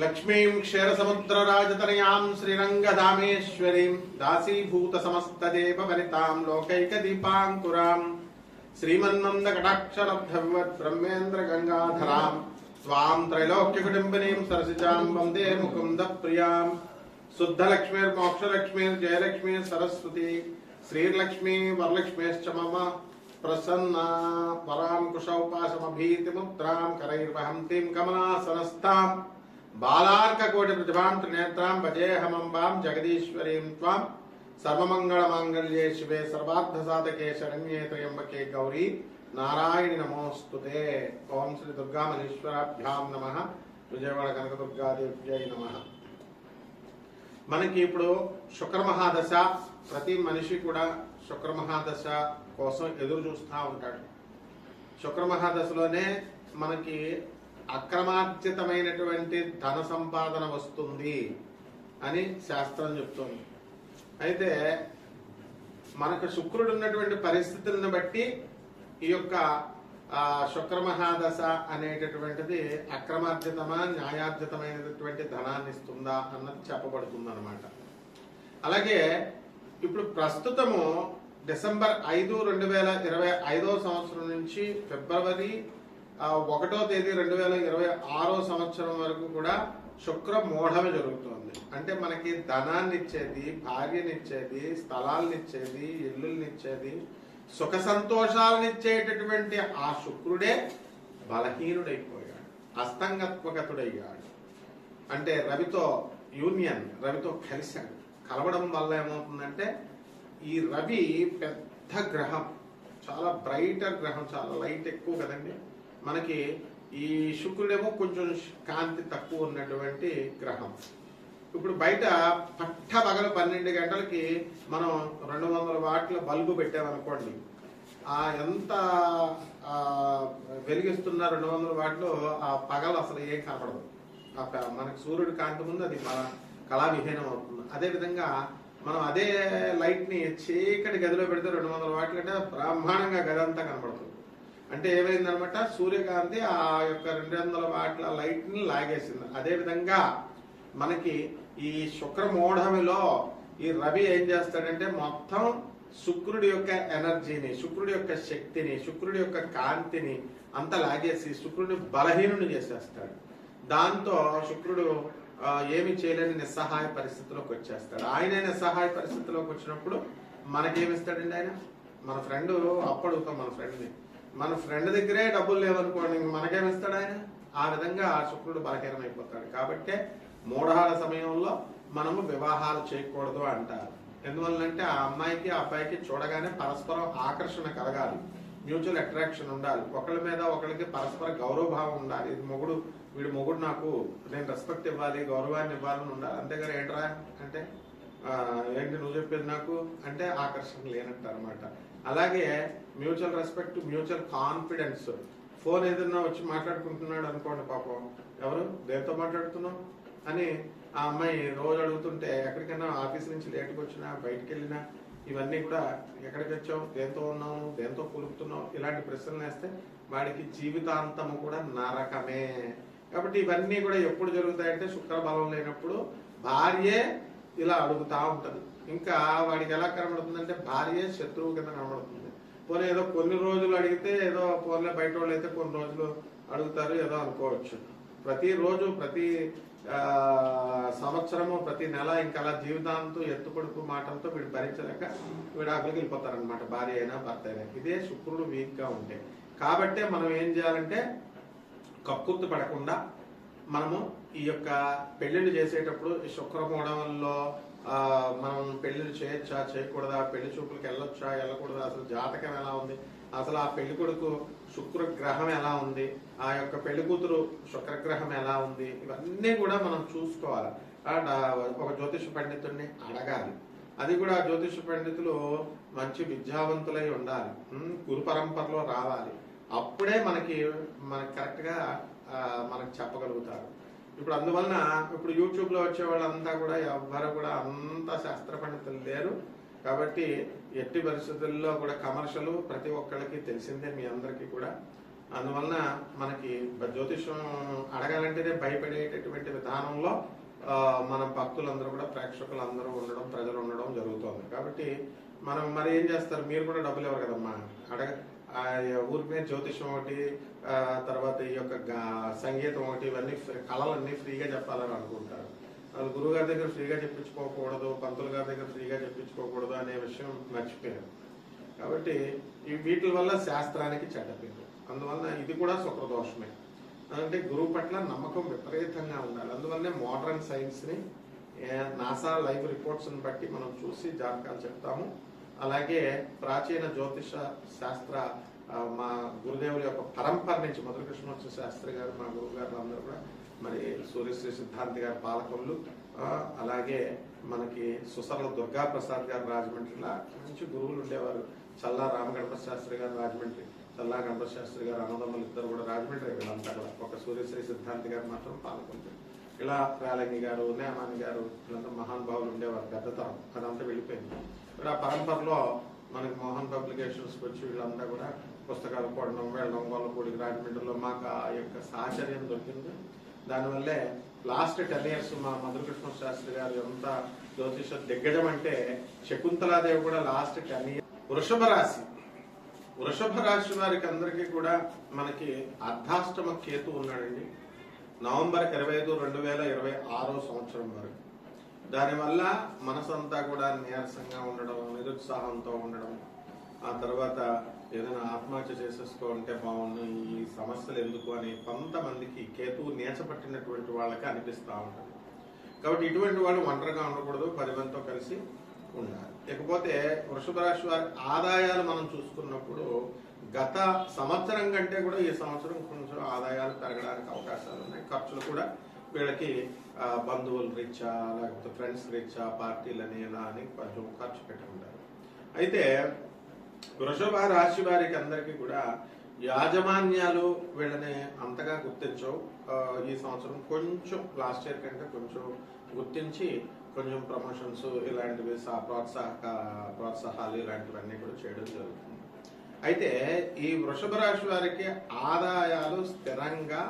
లక్ష్మీం క్షీరసముద్రరాజతనయాం శ్రీరంగధామేశ్వరీం దాసీభూత సమస్తదేవ వనితాం లోకైక దీపాంకురాం బ్రహ్మేంద్ర గంగాధరాం స్వాం త్రైలోక్యకుటుంబినీం సరసిజాం వందే ముకుంద ప్రియాం శుద్ధలక్ష్మీర్మోక్షలక్ష్మీర్జయలక్ష్మీ సరస్వతి శ్రీలక్ష్మీ వరలక్ష్మీశ్చ మమ ప్రసన్న పరాం కుశౌపాసమభీతిముద్రాం కరైర్వహంతిం కమలాసనస్థాం. బాలార్కకోటి ప్రతిభాం త్రినేత్రాం భజేహమంబాం జగదీశ్వరీం త్వాం. సర్వమంగళమాంగళ్యే శివే సర్వార్థసాధకే శరణ్యే త్రయంబకే గౌరీ. నారాయణి నమోస్తుతే. ఓం శ్రీ దుర్గామణీశ్వరాభ్యాం నమ. విజయవాడ కనకదుర్గాదేవ్యై నమ. మనకి ఇప్పుడు శుక్రమహాదశ. ప్రతి మనిషి కూడా శుక్రమహాదశ కోసం ఎదురు చూస్తూ ఉంటాడు. శుక్రమహాదశలోనే మనకి అక్రమార్జితమైనటువంటి ధన సంపాదన వస్తుంది అని శాస్త్రం చెప్తుంది. అయితే మనకు శుక్రుడు ఉన్నటువంటి పరిస్థితులను బట్టి ఈ యొక్క శుక్రమహాదశ అనేటటువంటిది అక్రమార్జితమా న్యాయార్జితమైనటువంటి ధనాన్ని ఇస్తుందా అన్నది చెప్పబడుతుంది అలాగే ఇప్పుడు ప్రస్తుతము డిసెంబర్ ఐదు రెండు వేల ఇరవై ఐదో సంవత్సరం నుంచి ఫిబ్రవరి ఒకటో తేదీ రెండు వేల ఇరవై ఆరో సంవత్సరం వరకు కూడా శుక్ర మోఢమి జరుగుతుంది. అంటే మనకి ధనాన్ని ఇచ్చేది భార్యనిచ్చేది స్థలాలనిచ్చేది ఇల్లుల్నిచ్చేది సుఖ సంతోషాలనిచ్చేటటువంటి ఆ శుక్రుడే బలహీనుడైపోయాడు అస్తంగత్వగతుడయ్యాడు. అంటే రవితో యూనియన్ రవితో కలిశాడు. కలవడం వల్ల ఏమవుతుందంటే ఈ రవి పెద్ద గ్రహం. చాలా బ్రైటర్ గ్రహం చాలా లైట్ ఎక్కువ కదండి. మనకి ఈ శుక్రుడేమో కొంచెం కాంతి తక్కువ ఉన్నటువంటి గ్రహం. ఇప్పుడు బయట పట్ట పగలు పన్నెండు గంటలకి మనం రెండు వందల వాట్ల బల్బు పెట్టామనుకోండి ఆ ఎంత వెలిగిస్తున్న రెండు వందల వాట్లు ఆ పగలు అసలు ఏం కనపడదు. ఆ సూర్యుడు కాంతి ముందు అది కళ- కళావిహీనం అవుతుంది. అదే విధంగా మనం అదే లైట్ని చీకటి గదిలో పెడితే రెండు వందల వాట్లు అంటే బ్రహ్మాండంగా గది అంతా కనపడుతుంది అంటే ఏమైందనమాట? సూర్యకాంతి ఆ యొక్క రెండు వందల వాట్ల లైట్ని లాగేసింది. అదే విధంగా మనకి ఈ శుక్రమూఢమిలో ఈ రవి ఏం చేస్తాడంటే మొత్తం శుక్రుడి యొక్క ఎనర్జీని శుక్రుడి యొక్క శక్తిని శుక్రుడి యొక్క కాంతిని అంతా లాగేసి శుక్రుడిని బలహీనుని చేసేస్తాడు. దాంతో శుక్రుడు ఏమి చేయలేని నిస్సహాయ పరిస్థితిలోకి వచ్చేస్తాడు. ఆయన నిస్సహాయ పరిస్థితిలోకి వచ్చినప్పుడు మనకేమిస్తాడండి ఆయన? మన ఫ్రెండ్ అప్పుడు మన ఫ్రెండ్ని. మన ఫ్రెండ్ దగ్గరే డబ్బులు లేవనుకోండి మనకేమిస్తాడు ఆయన? ఆ విధంగా ఆ శుక్రుడు బలహీనమైపోతాడు. కాబట్టే మూఢహాల సమయంలో మనము వివాహాలు చేయకూడదు అంటారు. ఎందువల్లంటే ఆ అమ్మాయికి ఆ అబ్బాయికి చూడగానే పరస్పరం ఆకర్షణ కలగాలి. మ్యూచువల్ అట్రాక్షన్ ఉండాలి. ఒకళ్ళ మీద ఒకళ్ళకి పరస్పర గౌరవభావం ఉండాలి. ఇది మొగుడు వీడు మొగుడు నాకు నేను రెస్పెక్ట్ ఇవ్వాలి గౌరవాన్ని ఇవ్వాలని ఉండాలి. అంతేగాని ఏంట్రా? అంటే ఏంటి నువ్వు చెప్పేది నాకు? అంటే ఆకర్షణ లేనట్టు అనమాట అలాగే mutual respect mutual confidence phone ఏదన్నా వచ్చి మాట్లాడుకుంటున్నాడు అనుకోండి పాపం. ఎవరు? దేంతో మాట్లాడుతున్నావు? అని ఆ అమ్మాయి రోజు అడుగుతుంటే ఎక్కడికైనా ఆఫీస్ నుంచి లేట్కి వచ్చినా బయటకు వెళ్ళినా ఇవన్నీ కూడా ఎక్కడికి వచ్చావు దేంతో ఉన్నావు దేంతో కులుపుతున్నావు ఇలాంటి ప్రశ్నలు వేస్తే వాడికి జీవితాంతము కూడా నరకమే. కాబట్టి ఇవన్నీ కూడా ఎప్పుడు జరుగుతాయంటే శుక్ర బలం లేనప్పుడు భార్యే ఇలా అడుగుతా ఉంటుంది. ఇంకా వాడికి ఎలా కనబడుతుందంటే భార్యే శత్రువు కింద కనబడుతుంది. పోనీ ఏదో కొన్ని రోజులు అడిగితే ఏదో పోన్లే బయట వాళ్ళు అయితే కొన్ని రోజులు అడుగుతారు ఏదో అనుకోవచ్చు. ప్రతిరోజు ప్రతి సంవత్సరము ప్రతి నెల ఇంకా అలా జీవితాంతం ఎత్తుపడుపు మాటలతో వీడు భరించలేక వీడు ఆకలికి వెళ్ళిపోతారనమాట భార్య అయినా భర్త అయినా. ఇదే శుక్రుడు వీక్గా ఉంటే. కాబట్టే మనం ఏం చేయాలంటే కక్కుర్తి పడకుండా మనము ఈ యొక్క పెళ్ళిళ్ళు చేసేటప్పుడు ఈ శుక్రమూఢంలో మనం పెళ్ళిళ్ళు చేయొచ్చా చేయకూడదా పెళ్ళి చూపులకు వెళ్ళొచ్చా వెళ్ళకూడదా అసలు జాతకం ఎలా ఉంది అసలు ఆ పెళ్ళి కొడుకు శుక్ర గ్రహం ఎలా ఉంది? ఆ యొక్క పెళ్ళి కూతురు శుక్రగ్రహం ఎలా ఉంది? ఇవన్నీ కూడా మనం చూసుకోవాలి. ఒక జ్యోతిష పండితుడిని అడగాలి. అది కూడా జ్యోతిష పండితులు మంచి విద్యావంతులై ఉండాలి. గురు పరంపరలో రావాలి. అప్పుడే మనకి మనకి కరెక్ట్గా మనకు చెప్పగలుగుతారు. ఇప్పుడు అందువలన ఇప్పుడు యూట్యూబ్లో వచ్చే వాళ్ళంతా కూడా ఎవ్వరు కూడా అంత శాస్త్ర పండితులు లేరు. కాబట్టి ఎట్టి పరిస్థితుల్లో కూడా కమర్షియల్ ప్రతి ఒక్కళ్ళకి తెలిసిందే మీ అందరికీ కూడా. అందువలన మనకి జ్యోతిష్యం అడగాలంటేనే భయపడేటటువంటి విధానంలో మన భక్తులందరూ కూడా ప్రేక్షకులందరూ ఉండడం ప్రజలు ఉండడం జరుగుతుంది. కాబట్టి మనం మరి ఏం చేస్తారు? మీరు కూడా డబ్బులు ఇవ్వరు కదమ్మా. అడగ ఆ, ఊరికే జ్యోతిషం ఒకటి తర్వాత ఈ యొక్క సంగీతం ఒకటి ఇవన్నీ కళలన్నీ ఫ్రీగా చెప్పాలని అనుకుంటారు. వాళ్ళు గురువు గారి దగ్గర ఫ్రీగా చెప్పించుకోకూడదు పంతులు గారి దగ్గర ఫ్రీగా చెప్పించుకోకూడదు అనే విషయం మర్చిపోయారు కాబట్టి ఈ వీటి వల్ల శాస్త్రానికి చెడ్డ పేరు అందువల్ల ఇది కూడా శుక్రదోషమే అంటే గురువు పట్ల నమ్మకం విపరీతంగా ఉండాలి. అందువల్లనే మోడర్న్ సైన్స్ని నాసా లైవ్ రిపోర్ట్స్ని బట్టి మనం చూసి జాతకాలు చెప్తాము. అలాగే ప్రాచీన జ్యోతిష శాస్త్ర మా గురుదేవుల యొక్క పరంపర నుంచి మధుర శాస్త్రి గారు మా గురువు గారు అందరూ కూడా మరి సూర్యశ్రీ సిద్ధాంతి గారి పాలకులు అలాగే మనకి సుసర్ల దుర్గా ప్రసాద్ గారు రాజమండ్రిలో మంచి గురువులు ఉండేవారు. చల్లా రామగణప శాస్త్రి గారు రాజమండ్రి చల్లా గణప శాస్త్రి గారు అన్నదమ్ములు ఇద్దరు కూడా రాజమండ్రి వీళ్ళంతా కూడా. ఒక సూర్యశ్రీ సిద్ధాంతి గారు మాత్రం పాల్గొంటారు ఇలా రాలంగి గారు నేమాని గారు వీళ్ళంతా మహానుభావులు ఉండేవారు పెద్దతరం అదంతా వెళ్ళిపోయింది. ఇప్పుడు ఆ పరంపరలో మనకి మోహన్ పబ్లికేషన్స్ వచ్చి వీళ్ళంతా కూడా పుస్తకాలు కొనడం వెళ్ళడం గొల్లపూడికి రాజమండ్రిలో మాకు ఆ యొక్క సాహచర్యం దొరికింది. దానివల్లే లాస్ట్ టెన్ ఇయర్స్ మా మధురకృష్ణ శాస్త్రి గారు ఎంత జ్యోతిష దిగ్గజం అంటే శకుంతలాదేవి కూడా లాస్ట్ టెన్ ఇయర్ వృషభ రాశి. వృషభ రాశి వారికి అందరికీ కూడా మనకి అర్ధాష్టమ కేతు ఉన్నాడండి. నవంబర్ ఇరవై ఐదు రెండు వేల ఇరవై ఆరో సంవత్సరం వరకు. దానివల్ల మనసంతా కూడా నీరసంగా ఉండడం నిరుత్సాహంతో ఉండడం ఆ తర్వాత ఏదైనా ఆత్మహత్య చేసేసుకుంటే బాగుండు ఈ సమస్యలు ఎందుకు అని కొంతమందికి కేతువు నేచపట్టినటువంటి వాళ్ళకి అనిపిస్తూ ఉంటుంది. కాబట్టి ఇటువంటి వాళ్ళు ఒంటరిగా ఉండకూడదు పది మందితో కలిసి ఉండాలి. ఇకపోతే వృషభ రాశి వారి ఆదాయాలు మనం చూసుకున్నప్పుడు గత సంవత్సరం కంటే కూడా ఈ సంవత్సరం కొంచెం ఆదాయాలు పెరగడానికి అవకాశాలు ఉన్నాయి. ఖర్చులు కూడా వీళ్ళకి బంధువుల రీత్యా లేకపోతే ఫ్రెండ్స్ రీత్యా పార్టీలని ఇలా అని కొంచెం ఖర్చు పెట్టుకుంటారు అయితే వృషభ రాశి వారికి అందరికీ కూడా యాజమాన్యాలు వీళ్ళని అంతగా గుర్తించవు. ఈ సంవత్సరం కొంచెం లాస్ట్ ఇయర్ కంటే కొంచెం గుర్తించి కొంచెం ప్రమోషన్స్ ఇలాంటివి ప్రోత్సాహక ప్రోత్సాహాలు ఇలాంటివన్నీ కూడా చేయడం జరుగుతుంది. అయితే ఈ వృషభ రాశి వారికి ఆదాయాలు స్థిరంగా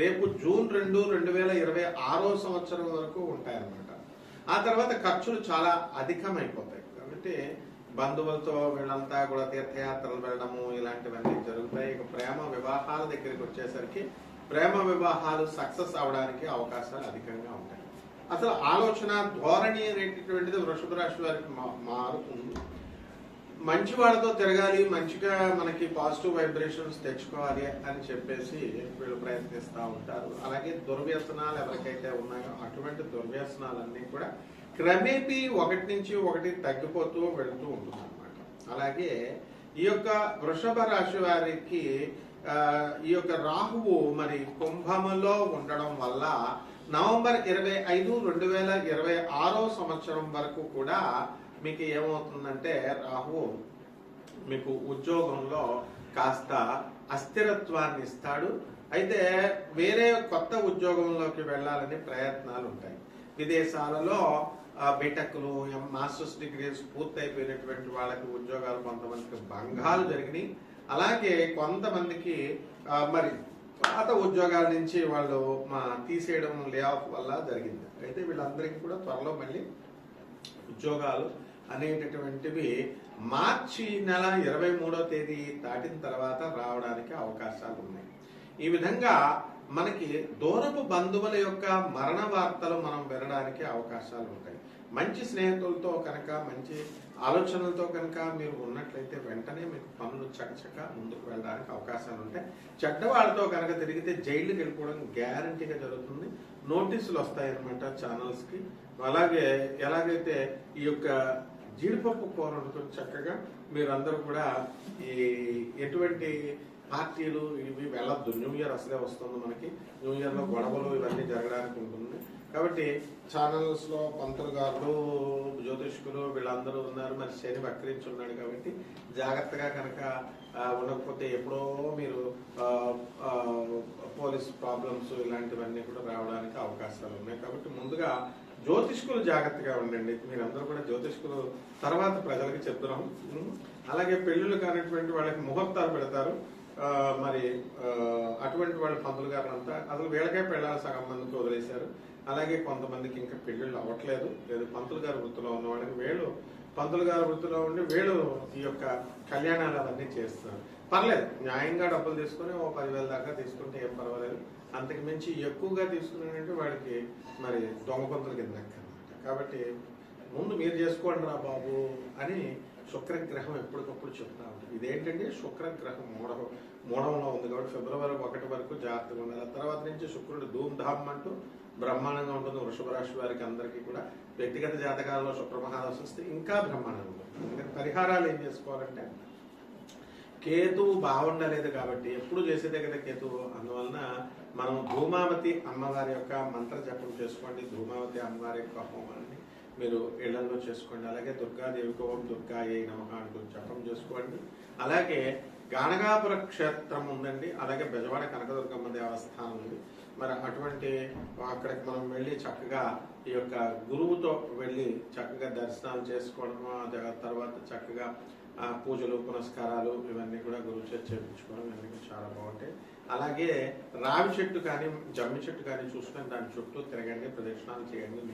రేపు జూన్ రెండు రెండు వేల ఇరవై ఆరో సంవత్సరం వరకు ఉంటాయన్నమాట. ఆ తర్వాత ఖర్చులు చాలా అధికమైపోతాయి. కాబట్టి బంధువులతో వీళ్ళంతా కూడా తీర్థయాత్రలు వెళ్ళడము ఇలాంటివన్నీ జరుగుతాయి. ఇక ప్రేమ వివాహాల దగ్గరికి వచ్చేసరికి ప్రేమ వివాహాలు సక్సెస్ అవడానికి అవకాశాలు అధికంగా ఉంటాయి. అసలు ఆలోచన ధోరణి అనేటటువంటిది వృషభ రాశి వారికి మా- మారుతుంది. మంచి వాళ్ళతో తిరగాలి మంచిగా మనకి పాజిటివ్ వైబ్రేషన్స్ తెచ్చుకోవాలి అని చెప్పేసి వీళ్ళు ప్రయత్నిస్తూ ఉంటారు. అలాగే దుర్వ్యసనాలు ఎవరికైతే ఉన్నాయో అటువంటి దుర్వ్యసనాలన్నీ కూడా క్రమేపీ ఒకటి నుంచి ఒకటి తగ్గిపోతూ వెళ్తూ ఉంటుంది అలాగే ఈ యొక్క వృషభ రాశి వారికి ఈ యొక్క రాహువు మరి కుంభములో ఉండడం వల్ల నవంబర్ ఇరవై ఐదు రెండు వేల ఇరవై ఆరో సంవత్సరం వరకు కూడా మీకు ఏమవుతుందంటే రాహువు మీకు ఉద్యోగంలో కాస్త అస్థిరత్వాన్ని ఇస్తాడు. అయితే వేరే కొత్త ఉద్యోగంలోకి వెళ్ళాలని ప్రయత్నాలు ఉంటాయి. విదేశాలలో బీటెక్లు మాస్టర్స్ డిగ్రీస్ పూర్తయిపోయినటువంటి వాళ్ళకి ఉద్యోగాలు కొంతమందికి భంగాలు జరిగినాయి. అలాగే కొంతమందికి మరి పాత ఉద్యోగాల నుంచి వాళ్ళు మా తీసేయడం లే ఆఫ్ వల్ల జరిగింది. అయితే వీళ్ళందరికీ కూడా త్వరలో మళ్ళీ ఉద్యోగాలు అనేటటువంటివి మార్చి నెల ఇరవై మూడో తేదీ దాటిన తర్వాత రావడానికి అవకాశాలు ఉన్నాయి. ఈ విధంగా మనకి దూరపు బంధువుల యొక్క మరణ వార్తలు మనం వినడానికి అవకాశాలు ఉంటాయి. మంచి స్నేహితులతో కనుక మంచి ఆలోచనలతో కనుక మీరు ఉన్నట్లయితే వెంటనే మీకు పనులు చకచక ముందుకు వెళ్ళడానికి అవకాశాలు ఉంటాయి. చెడ్డవాళ్ళతో కనుక తిరిగితే జైలుకి వెళ్ళిపోవడం గ్యారంటీగా జరుగుతుంది. నోటీసులు వస్తాయి అనమాట అలాగే ఎలాగైతే ఈ యొక్క జీడిపప్పు కూర చక్కగా మీరందరూ కూడా ఈ ఎటువంటి పార్టీలు ఇవి వెళ్ళొద్దు. న్యూ ఇయర్ అసలే వస్తుంది మనకి. న్యూ ఇయర్లో గొడవలు ఇవన్నీ జరగడానికి ఉంటుంది. కాబట్టి ఛానల్స్లో పంతులు గారు జ్యోతిష్కులు వీళ్ళందరూ ఉన్నారు. మరి శని వక్రించి ఉన్నాడు కాబట్టి జాగ్రత్తగా కనుక ఉండకపోతే ఎప్పుడో మీరు పోలీస్ ప్రాబ్లమ్స్ ఇలాంటివన్నీ కూడా రావడానికి అవకాశాలు ఉన్నాయి. కాబట్టి ముందుగా జ్యోతిష్కులు జాగ్రత్తగా ఉండండి. మీరందరూ కూడా జ్యోతిష్కులు తర్వాత ప్రజలకు చెప్తున్నాం. అలాగే పెళ్ళిళ్ళు కానిటువంటి వాళ్ళకి ముహూర్తాలు పెడతారు. మరి అటువంటి వాళ్ళ పంతులు గారు అంతా అసలు వీళ్ళకే పెళ్ళాలి సగం మందికి వదిలేశారు. అలాగే కొంతమందికి ఇంకా పెళ్ళిళ్ళు అవ్వట్లేదు. లేదు పంతులు గారు వృత్తిలో ఉన్న వాళ్ళకి వీళ్ళు పంతులు గారి వృత్తిలో ఉండి వీళ్ళు ఈ యొక్క కళ్యాణాలు అవన్నీ చేస్తున్నారు. పర్లేదు న్యాయంగా డబ్బులు తీసుకొని ఓ పదివేల దాకా తీసుకుంటే ఏం పర్వాలేదు. అంతకు మించి ఎక్కువగా తీసుకున్నానంటే వాడికి మరి దొంగ పంతులు కింద లెక్క కాబట్టి ముందు మీరు చేసుకోండి రా బాబు అని శుక్రగ్రహం ఎప్పటికప్పుడు చెప్తా ఉంటుంది ఇదేంటంటే శుక్రగ్రహం మూడవ మూడవంలో ఉంది కాబట్టి ఫిబ్రవరి ఒకటి వరకు జాగ్రత్తగా ఉండాలి. ఆ తర్వాత నుంచి శుక్రుడు ధూమ్ధామ్ అంటూ బ్రహ్మాండంగా ఉంటుంది. వృషభ రాశి వారికి అందరికీ కూడా వ్యక్తిగత జాతకాలలో శుక్రమహాదశ వస్తే ఇంకా బ్రహ్మాండంగా ఉంటుంది. పరిహారాలు ఏం చేసుకోవాలంటే కేతువు బాగుండలేదు కాబట్టి ఎప్పుడు చేసేదే కదా కేతువు అందువలన మనం ధూమావతి అమ్మవారి యొక్క మంత్ర జపం చేసుకోండి. ధూమావతి అమ్మవారి యొక్క హోమాన్ని మీరు ఇళ్ళలో చేసుకోండి. అలాగే దుర్గాదేవికి ఓం దుర్గా ఏ నమః అంటూ జపం చేసుకోండి. అలాగే గానగాపుర క్షేత్రం ఉందండి. అలాగే బెజవాడ కనకదుర్గమ్మ దేవస్థానం ఉంది. మరి అటువంటి అక్కడికి మనం వెళ్ళి చక్కగా ఈ యొక్క గురువుతో వెళ్ళి చక్కగా దర్శనాలు చేసుకోవడం తర్వాత చక్కగా పూజలు పునస్కారాలు ఇవన్నీ కూడా గురువు చేత చేయించుకోవడం ఇవన్నీ చాలా బాగుంటాయి. అలాగే రావి చెట్టు కానీ జమ్మి చెట్టు కానీ చూసుకొని దాని చుట్టూ తిరగండి ప్రదక్షిణాలు చేయండి.